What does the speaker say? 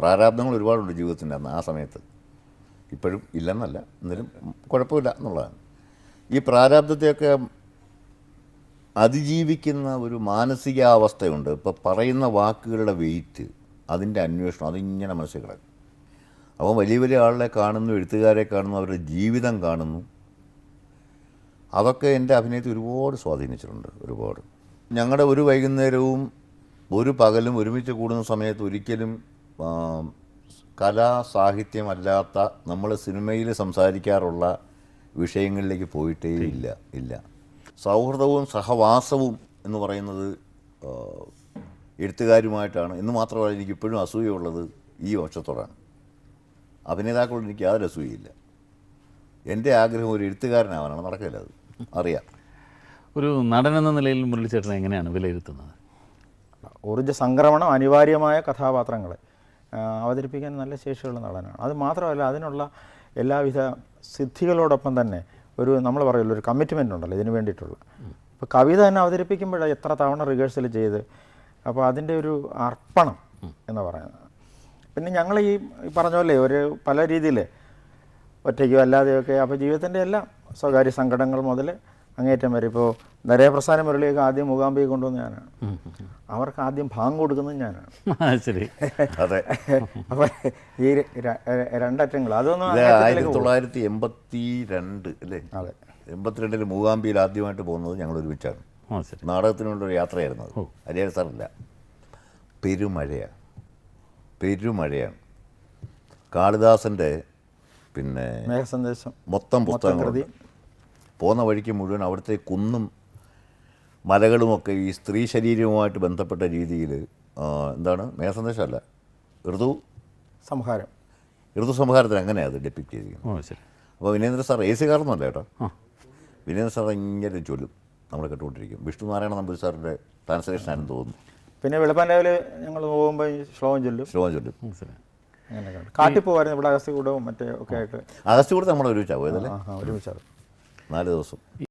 പ്രാരാബ്ദങ്ങൾ ഒരുപാടുണ്ട് ജീവിതത്തിന്റെ അന്ന് ആ സമയത്ത്. ഇപ്പോഴും ഇല്ലെന്നല്ല എന്നാലും കുഴപ്പമില്ല എന്നുള്ളതാണ്. ഈ പ്രാരാബ്ദത്തെയൊക്കെ അതിജീവിക്കുന്ന ഒരു മാനസികാവസ്ഥയുണ്ട്. ഇപ്പോൾ പറയുന്ന വാക്കുകളുടെ വെയിറ്റ് അതിന്റെ അന്വേഷണം അതിങ്ങനെ മനസ്സിൽ കിടക്കും. അപ്പോൾ വലിയ വലിയ ആളെ കാണുന്നു എഴുത്തുകാരെ കാണുന്നു അവരുടെ ജീവിതം കാണുന്നു. അതൊക്കെ എന്റെ അഭിനയത്തെ ഒരുപാട് സ്വാധീനിച്ചിട്ടുണ്ട് ഒരുപാട്. ഞങ്ങളുടെ ഒരു വൈകുന്നേരവും ഒരു പകലും ഒരുമിച്ച് കൂടുന്ന സമയത്ത് ഒരിക്കലും കലാ സാഹിത്യമല്ലാത്ത നമ്മൾ സിനിമയിൽ സംസാരിക്കാറുള്ള വിഷയങ്ങളിലേക്ക് പോയിട്ടേ ഇല്ല. ഇല്ല സൗഹൃദവും സഹവാസവും എന്ന് പറയുന്നത് എഴുത്തുകാരുമായിട്ടാണ്. എന്ന് മാത്രമല്ല എനിക്ക് ഇപ്പോഴും അസൂയുള്ളത് ഈ വർഷത്തോടാണ് അഭിനേതാക്കളോട് എനിക്ക് യാതൊരു അസൂയയില്ല. എന്റെ ആഗ്രഹം ഒരു എഴുത്തുകാരനാവാനാണ്. നടക്കില്ല അത്. അറിയാം. ഒരു നടൻ എന്ന നിലയിൽ മുരളിച്ചേട്ടനെ എങ്ങനെയാണ് വിലയിരുത്തുന്നത്? ഊർജ സംക്രമണം അനിവാര്യമായ കഥാപാത്രങ്ങളെ. അവതരിപ്പിക്കാൻ നല്ല ശേഷിയുള്ള നടനാണ്. അത് മാത്രമല്ല അതിനുള്ള എല്ലാവിധ സിദ്ധികളോടൊപ്പം തന്നെ ഒരു നമ്മൾ പറയുമല്ലോ ഒരു കമ്മിറ്റ്മെന്റ് ഉണ്ടല്ലോ ഇതിന് വേണ്ടിയിട്ടുള്ള. ഇപ്പോൾ കവിത തന്നെ അവതരിപ്പിക്കുമ്പോഴാണ് എത്ര തവണ റിഹേഴ്സൽ ചെയ്ത് അപ്പോൾ അതിന്റെ ഒരു അർപ്പണം എന്ന് പറയുന്നത്. പിന്നെ ഞങ്ങൾ ഈ പറഞ്ഞ പോലെ ഒരു പല രീതിയിൽ ഒറ്റയ്ക്കോ അല്ലാതെയൊക്കെ അപ്പോൾ ജീവിതത്തിന്റെ എല്ലാം സ്വകാര്യ സങ്കടങ്ങൾ മുതൽ അങ്ങേറ്റം വരെ. ഇപ്പോൾ നരേപ്രസ്ഥാന മുരളിയൊക്കെ ആദ്യം മൂകാംബിയെ കൊണ്ടുവന്ന ഞാനാണ് അവർക്ക് ആദ്യം ഭാഗം കൊടുക്കുന്നത് ഞാനാണ്. ശരി. അതെ. അപ്പോൾ ഈ രണ്ടറ്റങ്ങൾ അതൊന്നും ആയിരത്തി തൊള്ളായിരത്തി എൺപത്തി രണ്ട് അല്ലേ? അതെ. എൺപത്തിരണ്ടിൽ മൂകാംബിയിൽ ആദ്യമായിട്ട് പോകുന്നത് ഞങ്ങൾ ഒരുമിച്ചാണ് നാടകത്തിനുള്ളൊരു യാത്രയായിരുന്നു അത്. ഹരിഹര സാറില്ല. പെരുമഴയാണ്. പെരുമഴയാണ്. കാളിദാസന്റെ പിന്നെ മേഘസന്ദേശം. മൊത്തം പുസ്തകം പോകുന്ന വഴിക്ക് മുഴുവൻ അവിടുത്തെ കുന്നും മലകളുമൊക്കെ ഈ സ്ത്രീ ശരീരവുമായിട്ട് ബന്ധപ്പെട്ട രീതിയിൽ എന്താണ്? മേഘസന്ദേശമല്ല. ഋതു? സംഹാരം. ഋതു സംഹാരത്തിന് അങ്ങനെയാണ് അത് ഡെപ്പിക്റ്റ് ചെയ്തിരിക്കുന്നത്? ഓ ശരി. അപ്പോൾ വിനേന്ദ്ര സാർ എ സി കാരണമല്ല കേട്ടോ. വിനേന്ദ്ര സാർ ഇങ്ങനെ ചൊല്ലും നമ്മൾ കേട്ടുകൊണ്ടിരിക്കും. വിഷ്ണു നാരായണ നമ്പൂരി സാറിന്റെ ട്രാൻസ്ലേഷൻ ആണെന്ന് തോന്നുന്നു. പിന്നെ വെളുപ്പാൻ രാവിലെ ഞങ്ങൾ പോകുമ്പോൾ ഈ ശ്ലോകം ചൊല്ലും. ശ്ലോകം ചൊല്ലും. കാട്ടിൽ പോകുമായിരുന്നു ഇവിടെ അഗസ്തികൂടവും മറ്റേ ഒക്കെ ആയിട്ട്. അഗസ്തികൂടത്ത് നമ്മൾ ഒരുമിച്ചാണ് പോയതല്ലേ ഒരുമിച്ചാണ് നാല് ദിവസം.